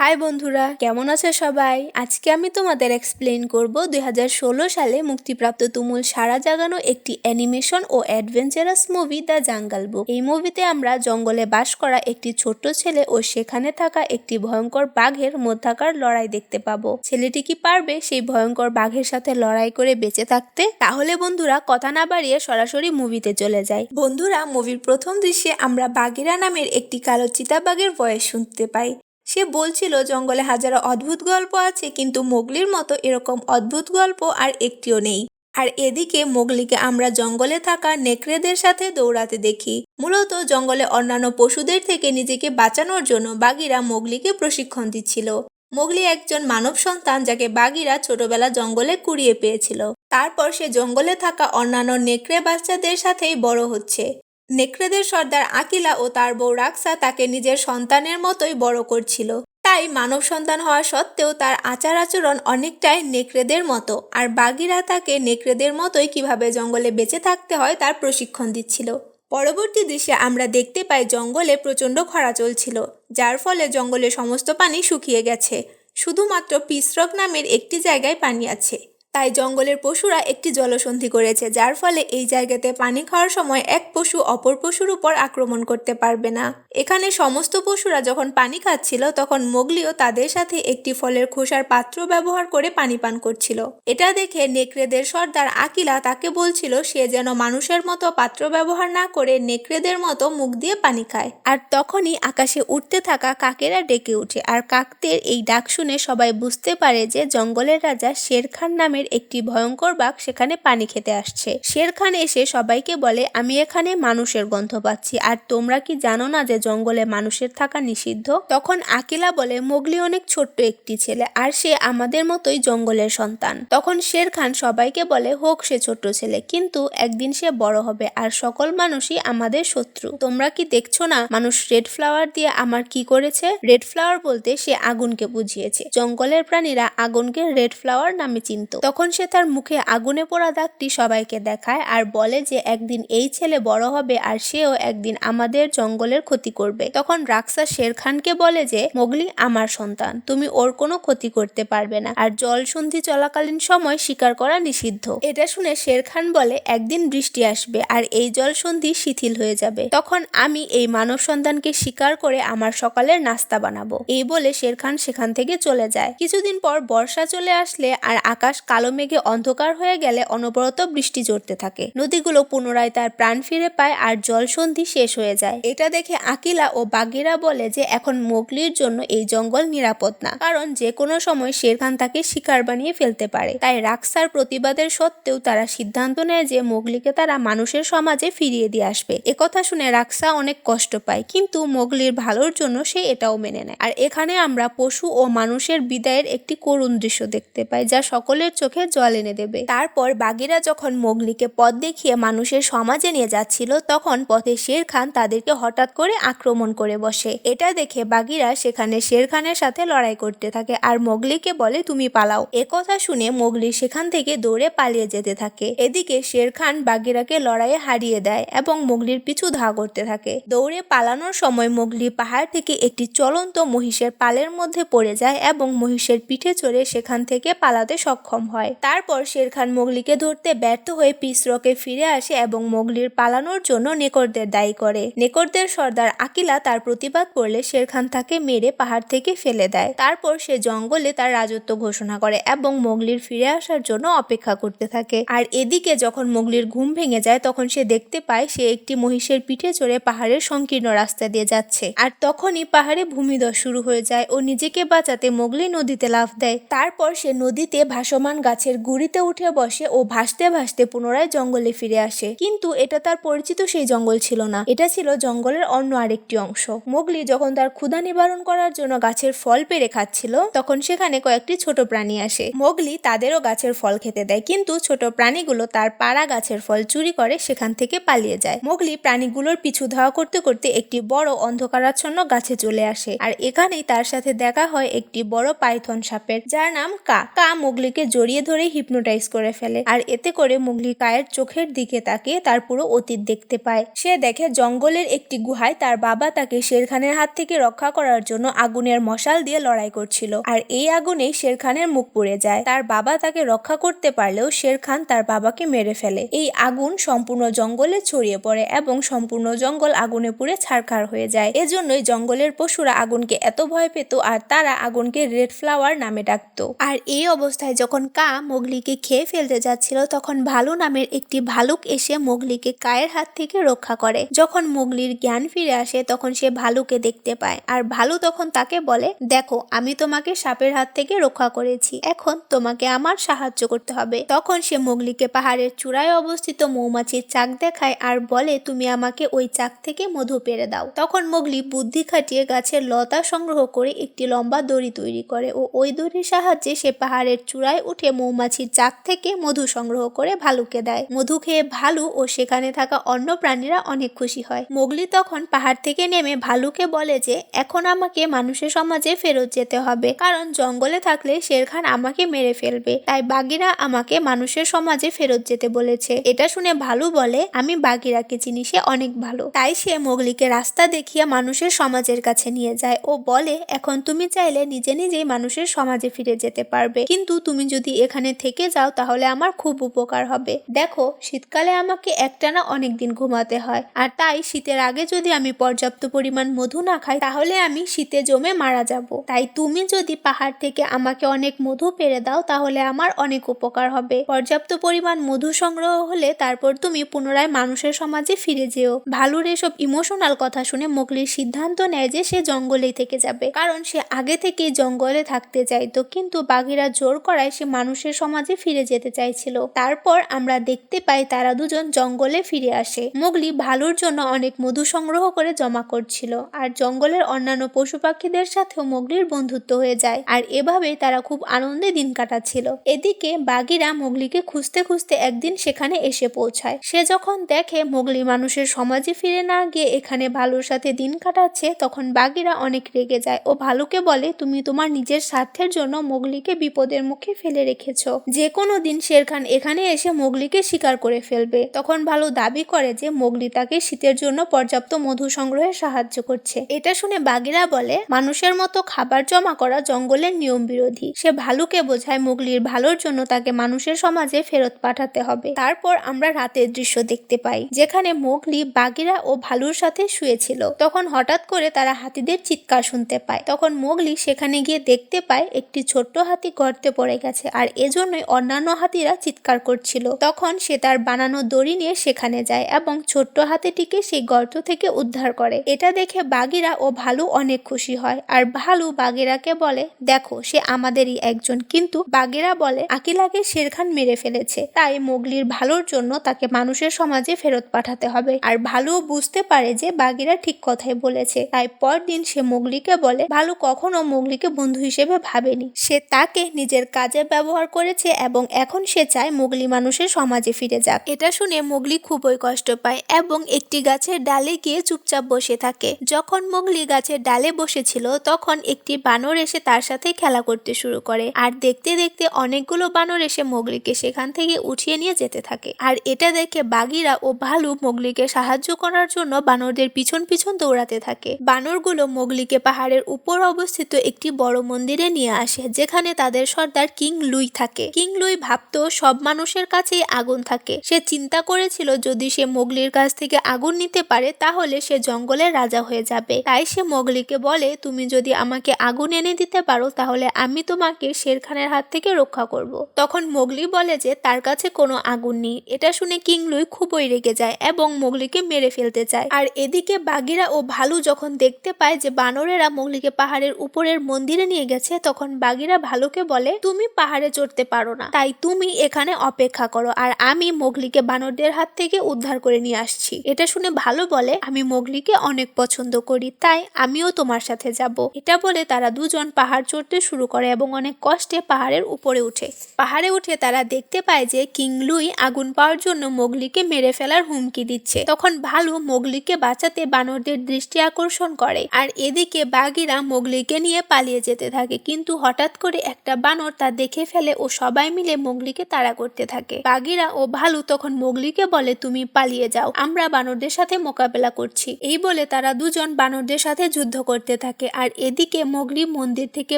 High বন্ধুরা, কেমন আছো সবাই? আজকে আমি তোমাদের এক্সপ্লেন করব দুই হাজার ষোলো সালে মুক্তিপ্রাপ্ত তুমুল সারা জাগানো একটি animation O adventurous movie the jungle book এই মুভিতে আমরা জঙ্গলে বাস করা একটি ছোট্ট ছেলে ও সেখানে থাকা একটি ভয়ঙ্কর বাঘের মধ্যাকার লড়াই দেখতে পাবো। ছেলেটি কি পারবে সেই ভয়ঙ্কর বাঘের সাথে লড়াই করে বেঁচে থাকতে? তাহলে বন্ধুরা, কথা না বাড়িয়ে সরাসরি মুভিতে চলে যায় বন্ধুরা মুভির প্রথম দৃশ্যে আমরা বাগিরা নামের একটি কালো চিতাবাঘের ভয়েস শুনতে পাই। সে বলছিল, জঙ্গলে হাজারো অদ্ভুত গল্প আছে, কিন্তু মোগলির মতো এরকম অদ্ভুত গল্প আর একটিও নেই। আর এদিকে মোগলিকে আমরা জঙ্গলে থাকা নেকড়েদের সাথে দৌড়াতে দেখি। মূলত জঙ্গলে অন্যান্য পশুদের থেকে নিজেকে বাঁচানোর জন্য বাগিরা মোগলিকে প্রশিক্ষণ দিচ্ছিল। মোগলি একজন মানব সন্তান যাকে বাগিরা ছোটবেলা জঙ্গলে কুড়িয়ে পেয়েছিল। তারপর সে জঙ্গলে থাকা অন্যান্য নেকড়ে বাচ্চাদের সাথেই বড় হচ্ছে। নেকড়েদের সর্দার আকিলা ও তার বউ রাক্সা তাকে নিজের সন্তানের মতোই বড় করছিল। তাই মানব সন্তান হওয়া সত্ত্বেও তার আচার আচরণ অনেকটাই নেকড়েদের মতো। আর বাগিরা তাকে নেকড়েদের মতোই কীভাবে জঙ্গলে বেঁচে থাকতে হয় তার প্রশিক্ষণ দিচ্ছিল। পরবর্তী দৃশ্যে আমরা দেখতে পাই জঙ্গলে প্রচণ্ড খরা চলছিল, যার ফলে জঙ্গলে সমস্ত পানি শুকিয়ে গেছে। শুধুমাত্র পিসরক নামের একটি জায়গায় পানি আছে। তাই জঙ্গলের পশুরা একটি জলসন্ধি করেছে, যার ফলে এই জায়গাতে পানি খাওয়ার সময় এক পশু অপর পশুর উপর আক্রমণ করতে পারবে না। এখানে সমস্ত পশুরা যখন পানি খাচ্ছিল, তখন মোগলিও তাদের সাথে একটি ফলের খোসার পাত্র ব্যবহার করে পানি পান করছিল। এটা দেখে নেকড়েদের সর্দার আকিলা তাকে বলছিল, সে যেন মানুষের মতো পাত্র ব্যবহার না করে নেকড়েদের মতো মুখ দিয়ে পানি খায়। আর তখনই আকাশে উঠতে থাকা কাকেরা ডেকে ওঠে। আর কাকদের এই ডাক শুনে সবাই বুঝতে পারে যে জঙ্গলের রাজা শের খান নামের একটি ভয়ঙ্কর বাঘ সেখানে পানি খেতে আসছে। শের খান এসে সবাইকে বলে, আমি এখানে মানুষের গন্ধ পাচ্ছি। আর তোমরা কি জানো না যে জঙ্গলে মানুষের থাকা নিষিদ্ধ? তখন আকিলা বলে, মোগলি অনেক ছোট্ট একটি ছেলে, আর সে আমাদের মতোই জঙ্গলের সন্তান। তখন শের খান সবাইকে বলে, হোক সে ছোট্ট ছেলে, কিন্তু একদিন সে বড় হবে, আর সকল মানুষই আমাদের শত্রু। তোমরা কি দেখছ না মানুষ রেড ফ্লাওয়ার দিয়ে আমার কি করেছে? রেড ফ্লাওয়ার বলতে সে আগুনকে বুঝিয়েছে। জঙ্গলের প্রাণীরা আগুনকে রেড ফ্লাওয়ার নামে চিনত। তখন সে তার মুখে আগুনে পোড়া দাগটি সবাইকে দেখায় আর বলে যে একদিন এই ছেলে বড় হবে আর সেও একদিন আমাদের জঙ্গলের ক্ষতি করবে, তখন রাক্সা শের খানকে বলে যে, মোগলি, আমার সন্তান, তুমি ওর কোনো ক্ষতি করতে পারবে না আর জলসন্ধি চলাকালীন সময় শিকার করা নিষিদ্ধ এটা শুনে শের খান বলে, একদিন বৃষ্টি আসবে আর এই জল সন্ধি শিথিল হয়ে যাবে। তখন আমি এই মানব সন্তানকে শিকার করে আমার সকালের নাস্তা বানাবো এই বলে শের খান সেখান থেকে চলে যায়। কিছুদিন পর বর্ষা চলে আসলে আর আকাশ কালো মেঘে অন্ধকার হয়ে গেলে অনবরত বৃষ্টি জড়তে থাকে। নদীগুলো পুনরায় তার প্রাণ ফিরে পায় আর জলসন্ধি শেষ হয়ে যায়। এটা দেখে আকিলা ও বাগিরা বলে যে এখন মোগলির জন্য এই জঙ্গল নিরাপদ না, কারণ যে কোনো সময় শেরখান তাকে শিকার বানিয়ে ফেলতে পারে। তাই রাক্সার প্রতিবাদের সত্ত্বেও তারা সিদ্ধান্ত নেয় যে মোগলিকে তারা মানুষের সমাজে ফিরিয়ে দিয়ে আসবে। একথা শুনে রাক্সা অনেক কষ্ট পায়, কিন্তু মোগলির ভালোর জন্য সে এটাও মেনে নেয়। আর এখানে আমরা পশু ও মানুষের বিদায়ের একটি করুণ দৃশ্য দেখতে পাই, যা সকলের চোখে জল এনে দেবে। তারপর বাগিরা যখন মোগলিকে পথ দেখিয়ে মানুষের সমাজে নিয়ে যাচ্ছিল, তখন পথে শের খান তাদেরকে হঠাৎ করে আক্রমণ করে বসে। এটা দেখে বাগিরা সেখানে শের খানের সাথে লড়াই করতে থাকে আর মোগলিকে বলে, তুমি পালাও। কথা শুনে মোগলি সেখান থেকে দৌড়ে পালিয়ে যেতে থাকে। এদিকে শের খান বাগিরাকে লড়াইয়ে হারিয়ে দেয় এবং মোগলির পিছু ধা করতে থাকে। দৌড়ে পালানোর সময় মোগলি পাহাড় থেকে একটি চলন্ত মহিষের পালের মধ্যে পড়ে যায় এবং মহিষের পিঠে চড়ে সেখান থেকে পালাতে সক্ষম হয়। তারপর শের খান মোগলিকে ধরতে ব্যর্থ হয়ে পিসরকে ফিরে আসে এবং মোগলির পালানোর জন্য নেকড়দের দায়ী করে। নেকড়দের সর্দার আকিলা তার প্রতিবাদ করলে শের খান তাকে মেরে পাহাড় থেকে ফেলে দেয়। তারপর সে জঙ্গলে তার রাজত্ব ঘোষণা করে এবং মোগলির ফিরে আসার জন্য অপেক্ষা করতে থাকে। আর এদিকে যখন মোগলির ঘুম ভেঙে যায়, তখন সে দেখতে পায় সে একটি মহিষের পিঠে চড়ে পাহাড়ের সংকীর্ণ রাস্তা দিয়ে যাচ্ছে। আর তখনই পাহাড়ে ভূমিধস শুরু হয়ে যায় ও নিজেকে বাঁচাতে মোগলি নদীতে লাফ দেয়। তারপর সে নদীতে ভাসমান গাছের গুড়িতে উঠে বসে ও ভাসতে ভাসতে পুনরায় জঙ্গলে ফিরে আসে। কিন্তু এটা তার পরিচিত সেই জঙ্গল ছিল না। এটা ছিল জঙ্গলের অন্য আরেকটি অংশ। মোগলি যখন তার ক্ষুধা নিবারণ করার জন্য গাছের ফল পেরে খাচ্ছিল, তখন সেখানে কয়েকটি ছোট প্রাণী আসে। মোগলি তাদেরও গাছের ফল খেতে দেয়, কিন্তু ছোট প্রাণীগুলো তার পাড়া গাছের ফল চুরি করে সেখান থেকে পালিয়ে যায়। মোগলি প্রাণীগুলোর পিছু ধাওয়া করতে করতে একটি বড় অন্ধকারাচ্ছন্ন গাছে চলে আসে আর এখানেই তার সাথে দেখা হয় একটি বড় পাইথন সাপের, যার নাম কা। কা মোগলিকে জড়িয়ে জড়িয়ে ধরে হিপনোটাইজ করে ফেলে। আর এতে করে মুগলি কায়ের চোখের দিকে তাকিয়ে তার পুরো অতীত দেখতে পায়। সে দেখে জঙ্গলের একটি গুহায় তার বাবা তাকে শেরখানের হাত থেকে রক্ষা করার জন্য আগুনের মশাল দিয়ে লড়াই করছিল। আর এই আগুনে শেরখানের মুখ পুড়ে যায়। তার বাবা তাকে রক্ষা করতে পারলেও শের খান তার বাবাকে মেরে ফেলে। এই আগুন সম্পূর্ণ জঙ্গলে ছড়িয়ে পড়ে এবং সম্পূর্ণ জঙ্গল আগুনে পুড়ে ছারখার হয়ে যায়। এজন্যই জঙ্গলের পশুরা আগুনকে এত ভয় পেত আর তারা আগুনকে রেড ফ্লাওয়ার নামে ডাকতো। আর এই অবস্থায় যখন কা মোগলিকে খেয়ে ফেলতে যাচ্ছিল তখন ভালু নামের একটি ভালুক এসে মোগলিকে কায়ের হাত থেকে রক্ষা করে। যখন মোগলির জ্ঞান ফিরে আসে তখন সে ভালুকে দেখতে পায়। আর ভালু তখন তাকে বলে, দেখো, আমি তোমাকে সাপের হাত থেকে রক্ষা করেছি। এখন তোমাকে আমার সাহায্য করতে হবে। তখন সে মোগলিকে পাহাড়ের চূড়ায় অবস্থিত মৌমাছির চাক দেখায় আর বলে, তুমি আমাকে ওই চাক থেকে মধু পেরে দাও। তখন মোগলি বুদ্ধি খাটিয়ে গাছের লতা সংগ্রহ করে একটি লম্বা দড়ি তৈরি করে ও ওই দড়ির সাহায্যে সে পাহাড়ের চূড়ায় উঠে মৌমাছির চাক থেকে মধু সংগ্রহ করে ভালুকে দেয়। মধু খেয়ে ভালু ও সেখানে থাকা অন্য প্রাণীরা অনেক খুশি হয়। মোগলি তখন পাহাড় থেকে নেমে ভালুকে বলে যে, এখন আমাকে মানুষের সমাজে ফেরত যেতে হবে। কারণ জঙ্গলে থাকলে শেরখান আমাকে মেরে ফেলবে। তাই বাগিরা আমাকে মানুষের সমাজে ফেরত যেতে বলেছে এটা শুনে ভালু বলে, আমি বাগিরাকে চিনি, সে অনেক ভালো তাই সে মোগলিকে রাস্তা দেখিয়ে মানুষের সমাজের কাছে নিয়ে যায়। ও বলে, এখন তুমি চাইলে নিজে নিজেই মানুষের সমাজে ফিরে যেতে পারবে। কিন্তু তুমি যদি এখানে থেকে যাও, তাহলে আমার খুব উপকার হবে। দেখো, শীতকালে আমাকে একটানা অনেক দিন ঘুমাতে হয়। আর তাই শীতের আগে যদি আমি পর্যাপ্ত পরিমাণ মধু না খাই, তাহলে আমি শীতে জমে মারা যাব। তাই তুমি যদি পাহাড় থেকে আমাকে অনেক মধু পেরে দাও, তাহলে আমার অনেক উপকার হবে। পর্যাপ্ত পরিমাণ মধু সংগ্রহ হলে তারপর তুমি পুনরায় মানুষের সমাজে ফিরে যেও। ভালুর এসব ইমোশনাল কথা শুনে মোগলির সিদ্ধান্ত নেয় যে সে জঙ্গলেই থেকে যাবে। কারণ সে আগে থেকেই জঙ্গলে থাকতে চাইতো, কিন্তু বাঘেরা জোর করায় সে মানুষের সমাজে ফিরে যেতে চাইছিল। তারপর আমরা দেখতে পাই তারা দুজন জঙ্গলে ফিরে আসে। মোগলি ভালুর জন্য অনেক মধু সংগ্রহ করে জমা করছিল আর জঙ্গলের অন্যান্য পশু পাখিদের সাথেও মোগলির বন্ধুত্ব হয়ে যায় আর এভাবে তারা খুব আনন্দে দিন কাটাচ্ছিল। এদিকে বাগিরা মোগলিকে খুঁজতে খুঁজতে একদিন সেখানে এসে পৌঁছায়। সে যখন দেখে মোগলি মানুষের সমাজে ফিরে না গিয়ে এখানে ভালুর সাথে দিন কাটাচ্ছে, তখন বাগিরা অনেক রেগে যায় ও ভালুকে বলে, তুমি তোমার নিজের স্বার্থের জন্য মোগলিকে বিপদের মুখে ফেলে রেখেছ যে কোনো দিন শেরখান এখানে এসে মোগলিকে শিকার করে ফেলবে। তখন ভালু দাবি করে যে মোগলি তাকে শীতের জন্য পর্যাপ্ত মধু সংগ্রহে সাহায্য করছে। এটা শুনে বাগিরা বলে, মানুষের মতো খাবার জমা করা জঙ্গলের নিয়ম বিরোধী। সে ভালুকে বোঝায় মোগলির ভালোর জন্য তাকে মানুষের সমাজে ফেরত পাঠাতে হবে। তারপর আমরা রাতের দৃশ্য দেখতে পাই, যেখানে মোগলি, বাগিরা ও ভালুর সাথে শুয়েছিল। তখন হঠাৎ করে তারা হাতিদের চিৎকার শুনতে পায়। তখন মোগলি সেখানে গিয়ে দেখতে পায়, একটি ছোট্ট হাতি গর্তে পড়ে গেছে। আর এজন্যই অন্যান্য হাতিরা চিৎকার করছিল। তখন সে তার বানানো দড়ি নিয়ে সেখানে যায় এবং ছোট্ট হাতিটিকে সেই গর্ত থেকে উদ্ধার করে। এটা দেখে বাগিরা ও ভালু অনেক খুশি হয়। আর ভালু বাগেরাকে বলে, দেখো, সে আমাদেরই একজন। কিন্তু বাগেরা বলে, আকিলাকে শেরখান মেরে ফেলেছে। তাই মোগলির ভালোর জন্য তাকে মানুষের সমাজে ফেরত পাঠাতে হবে। আর ভালু বুঝতে পারে যে বাগিরা ঠিক কথাই বলেছে। তাই পরদিন সে মোগলিকে বলে, ভালু কখনো মোগলিকে বন্ধু হিসেবে ভাবেনি। সে তাকে নিজের কাজে ব্যবহার করেছে এবং এখন সে চায় মোগলি মানুষের সমাজে ফিরে যাক। এটা শুনে মোগলি খুবই কষ্ট পায় এবং একটি গাছের ডালে গিয়ে চুপচাপ বসে থাকে। যখন মোগলি গাছের ডালে বসেছিল, তখন একটি বানর এসে তার সাথে খেলা করতে শুরু করে। আর দেখতে দেখতে অনেকগুলো বানর এসে মোগলিকে সেখান থেকে উঠিয়ে নিয়ে যেতে থাকে। আর এটা দেখে বাগিরা ও ভালু মোগলিকে সাহায্য করার জন্য বানরদের পিছন পিছন দৌড়াতে থাকে। বানরগুলো মোগলিকে পাহাড়ের উপর অবস্থিত একটি বড় মন্দিরে নিয়ে আসে, যেখানে তাদের সর্দার কিং লুই থাকে। কিং লুই ভাবতো সব মানুষের কাছেই আগুন থাকে। সে চিন্তা করেছিল, যদি সে মোগলির কাছ থেকে আগুন নিতে পারে, তাহলে সে জঙ্গলের রাজা হয়ে যাবে। তাই সে মোগলিকে বলে, তুমি যদি আমাকে আগুন এনে দিতে পারো, তাহলে আমি তোমাকে শেরখানের হাত থেকে রক্ষা করব। তখন মোগলি বলে যে, তার কাছে কোনো আগুন নেই। এটা শুনে কিংলুই খুবই রেগে যায় এবং মোগলিকে মেরে ফেলতে চায়। আর এদিকে বাগিরা ও ভালু যখন দেখতে পায় যে বানরেরা মোগলিকে পাহাড়ের উপরের মন্দিরে নিয়ে গেছে, তখন বাগিরা ভালুকে বলে, তুমি পাহাড়ে চড়তে পারো না। তাই তুমি এখানে অপেক্ষা করো আর আমি মোগলিকে বানরদের হাত থেকে উদ্ধার করে নিয়ে আসছি। এটা শুনে ভালো বলে, আমি মোগলিকে অনেক পছন্দ করি, তাই আমিও তোমার সাথে যাব। এটা বলে তারা দুজন পাহাড় চড়তে শুরু করে এবং অনেক কষ্টে পাহাড়ের উপরে উঠে। পাহাড়ে উঠে তারা দেখতে পায় যে কিংলুই আগুন পাওয়ার জন্য মোগলিকে মেরে ফেলার হুমকি দিচ্ছে। তখন ভালু মোগলিকে বাঁচাতে বানরদের দৃষ্টি আকর্ষণ করে আর এদিকে বাঘিরা মোগলিকে নিয়ে পালিয়ে যেতে থাকে। কিন্তু হঠাৎ করে একটা বানর তা দেখে ফেলে ফেলে ও সবাই মিলে মোগলিকে তাড়া করতে থাকে। বাগিরা ও ভালু তখন মোগলিকে বলে, তুমি পালিয়ে যাও। আমরা বানরদের সাথে মোকাবেলা করছি। এই বলে তারা দুজন বানরদের সাথে যুদ্ধ করতে থাকে আর এদিকে মোগলি মন্দির থেকে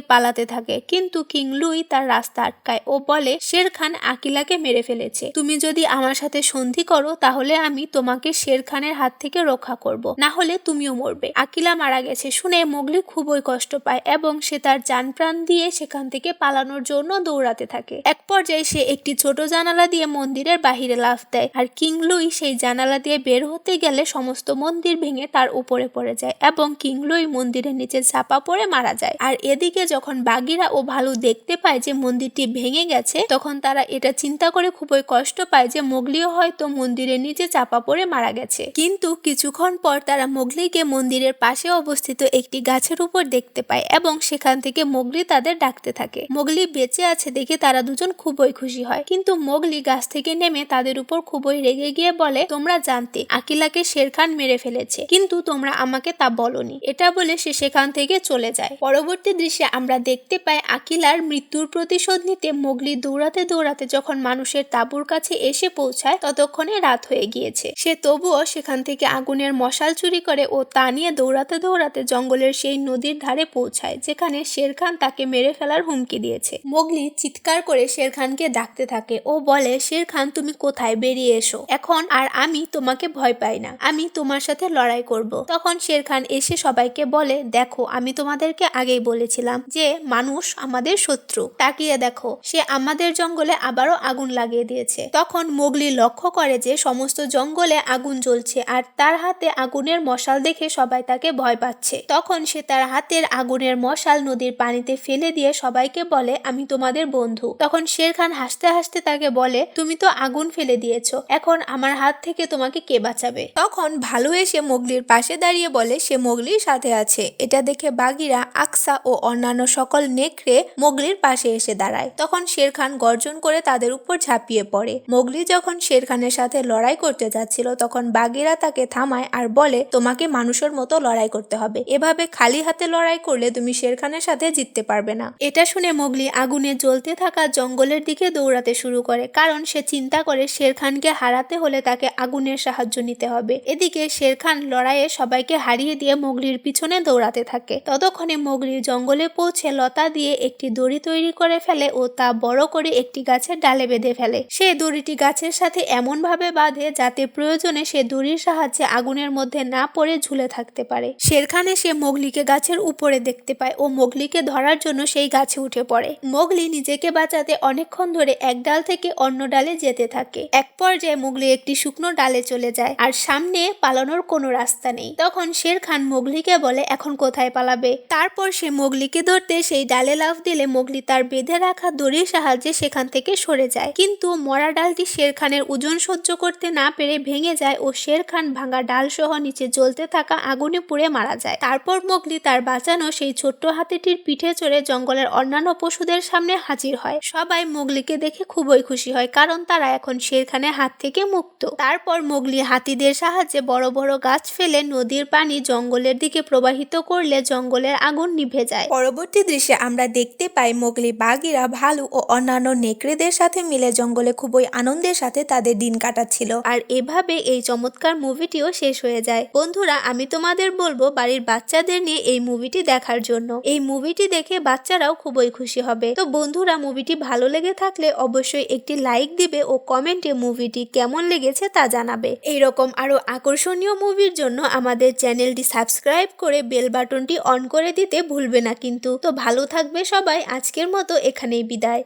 পালাতে থাকে। কিন্তু কিং লুই তার রাস্তা আটকায়। ও বলে, শের খান আকিলাকে মেরে ফেলেছে। তুমি যদি আমার সাথে সন্ধি করো, তাহলে আমি তোমাকে শের খানের হাত থেকে রক্ষা করব। না হলে তুমিও মরবে। আকিলা মারা গেছে শুনে মোগলি খুবই কষ্ট পায় এবং সে তার যান প্রাণ দিয়ে সেখান থেকে পালানোর জন্য দৌড়াতে থাকে। এক পর্যায়ে সে একটি ছোট জানালা দিয়ে মন্দিরের বাহিরে লাফ দেয় আর কিং লুই সেই জানালা দিয়ে বের হতে গেলে সমস্ত মন্দির ভেঙে তার উপরে পড়ে যায় এবং কিং লুই মন্দিরের নিচে চাপা পড়ে মারা যায়। আর এদিকে যখন বাগিরা ও ভালু দেখতে পায় যে মন্দিরটি ভেঙে গেছে, তখন তারা এটা চিন্তা করে খুবই কষ্ট পায় যে মোগলিও হয়তো মন্দিরের নিচে চাপা পড়ে মারা গেছে। কিন্তু কিছুক্ষণ পর তারা মোগলিকে মন্দিরের পাশে অবস্থিত একটি গাছের উপর দেখতে পায় এবং সেখান থেকে মোগলি তাদের ডাকতে থাকে। মোগলি বেঁচে আছে তারা দুজন খুবই খুশি হয়। কিন্তু মোগলি গাছ থেকে নেমে তাদের উপর খুবই রেগে গিয়ে বলে, তোমরা জানতে, আকিলাকে শের খান মেরে ফেলেছে। কিন্তু তোমরা আমাকে তা বলনি। এটা বলে সে সেখান থেকে চলে যায়। পরবর্তী দৃশ্যে আমরা দেখতে পাই আকিলার মৃত্যুর প্রতিশোধ নিতে মোগলি দৌড়াতে দৌড়াতে যখন মানুষের তাঁবুর কাছে এসে পৌঁছায়, ততক্ষণে রাত হয়ে গিয়েছে। সে তবুও সেখান থেকে আগুনের মশাল চুরি করে ও তা নিয়ে দৌড়াতে দৌড়াতে জঙ্গলের সেই নদীর ধারে পৌঁছায়, যেখানে শের খান তাকে মেরে ফেলার হুমকি দিয়েছে। মোগলি চিৎকার করে শের খানকে ডাকতে থাকে। ও বলে শের খান তুমি কোথায়? বেরিয়ে এসো। এখন আর আমি তোমাকে ভয় পাই না। আমি তোমার সাথে লড়াই করব। তখন শের খান এসে সবাইকে বলে, দেখো, আমি তোমাদেরকে আগেই বলেছিলাম যে মানুষ আমাদের শত্রু। তাকিয়ে দেখো, সে আমাদের জঙ্গলে আবারও আগুন লাগিয়ে দিয়েছে। তখন মোগলি লক্ষ্য করে যে সমস্ত জঙ্গলে আগুন জ্বলছে আর তার হাতে আগুনের মশাল দেখে সবাই তাকে ভয় পাচ্ছে। তখন সে তার হাতের আগুনের মশাল নদীর পানিতে ফেলে দিয়ে সবাইকে বলে, আমি তোমাদের বন্ধু। তখন শের খান হাসতে হাসতে তাকে বলে, তুমি তো আগুন ফেলে দিয়েছ। এখন আমার হাত থেকে তোমাকে কে বাঁচাবে? তখন ভালো এসে মোগলির পাশে দাঁড়িয়ে বলে, সে মোগলির সাথে আছে। এটা দেখে বাগিরা, আকসা ও অন্যান্য সকল নেকড়ে মোগলির পাশে এসে দাঁড়ায়। তখন শের খান গর্জন করে তাদের উপর ঝাঁপিয়ে পড়ে। মোগলি যখন শের খানের সাথে লড়াই করতে যাচ্ছিল, তখন বাগিরা তাকে থামায় আর বলে, তোমাকে মানুষের মতো লড়াই করতে হবে। এভাবে খালি হাতে লড়াই করলে তুমি শের খানের সাথে জিততে পারবে না। এটা শুনে মোগলি আগুনে জ্বলতে থাকা জঙ্গলের দিকে দৌড়াতে শুরু করে, কারণ সে চিন্তা করে শের খানকে হারাতে হলে তাকে আগুনের সাহায্য নিতে হবে। এদিকে শের খান লড়াইয়ে সবাইকে হারিয়ে দিয়ে মোগলির পিছনে দৌড়াতে থাকে। ততক্ষণে মোগলি জঙ্গলে পৌঁছে লতা দিয়ে একটি দড়ি তৈরি করে ফেলে ও তা বড় করে একটি গাছের ডালে বেঁধে ফেলে। সে দড়িটি গাছের সাথে এমন ভাবে বাঁধে যাতে প্রয়োজনে সে দড়ির সাহায্যে আগুনের মধ্যে না পড়ে ঝুলে থাকতে পারে। শেরখানে সে মোগলিকে গাছের উপরে দেখতে পায় ও মোগলিকে ধরার জন্য সেই গাছে উঠে পড়ে। মোগলি নিজেকে বাঁচাতে অনেকক্ষণ ধরে এক ডাল থেকে অন্য ডালে যেতে থাকে। এক পর্যায়ে মোগলি একটি শুকনো ডালে চলে যায় আর সামনে পালানোর কোনো রাস্তা নেই। তখন শের খান মোগলিকে বলে, এখন কোথায় পালাবে? তারপর সে মোগলিকে ধরতে সেই ডালে লাফ দিলে মোগলি তার বেঁধে রাখা দড়ির সাহায্যে সেখান থেকে সরে যায়। কিন্তু মরা ডালটি শের খানের ওজন সহ্য করতে না পেরে ভেঙে যায় ও শের খান ভাঙা ডাল সহ নিচে জ্বলতে থাকা আগুনে পুড়ে মারা যায়। তারপর মোগলি তার বাঁচানো সেই ছোট্ট হাতিটির পিঠে চড়ে জঙ্গলের অন্যান্য পশুদের সামনে হাজির হয়। সবাই মোগলিকে দেখে খুবই খুশি হয়, কারণ তারা এখন শের খানের হাত থেকে মুক্ত। তারপর মোগলি হাতিদের সাহায্যে বড় বড় গাছ ফেলে নদীর পানি জঙ্গলের দিকে প্রবাহিত করলে জঙ্গলের আগুন নিভে যায়। পরবর্তী দৃশ্যে আমরা দেখতে পাই মোগলি বাঘিরা ভালু ও অন্যান্য নেকড়েদের সাথে মিলে জঙ্গলে খুবই আনন্দের সাথে তাদের দিন কাটাচ্ছিল। আর এভাবে এই চমৎকার মুভিটিও শেষ হয়ে যায়। বন্ধুরা, আমি তোমাদের বলব বাড়ির বাচ্চাদের নিয়ে এই মুভিটি দেখার জন্য। এই মুভিটি দেখে বাচ্চারাও খুবই খুশি হবে। তো বন্ধুরা মুভিটি ভালো লেগে থাকলে অবশ্যই একটি লাইক দিবে ও কমেন্টে মুভিটি কেমন লেগেছে তা জানাবে। এইরকম আরও আকর্ষণীয় মুভির জন্য আমাদের চ্যানেলটি সাবস্ক্রাইব করে বেল বাটনটি অন করে দিতে ভুলবে না কিন্তু। তো ভালো থাকবে সবাই, আজকের মতো এখানেই বিদায়।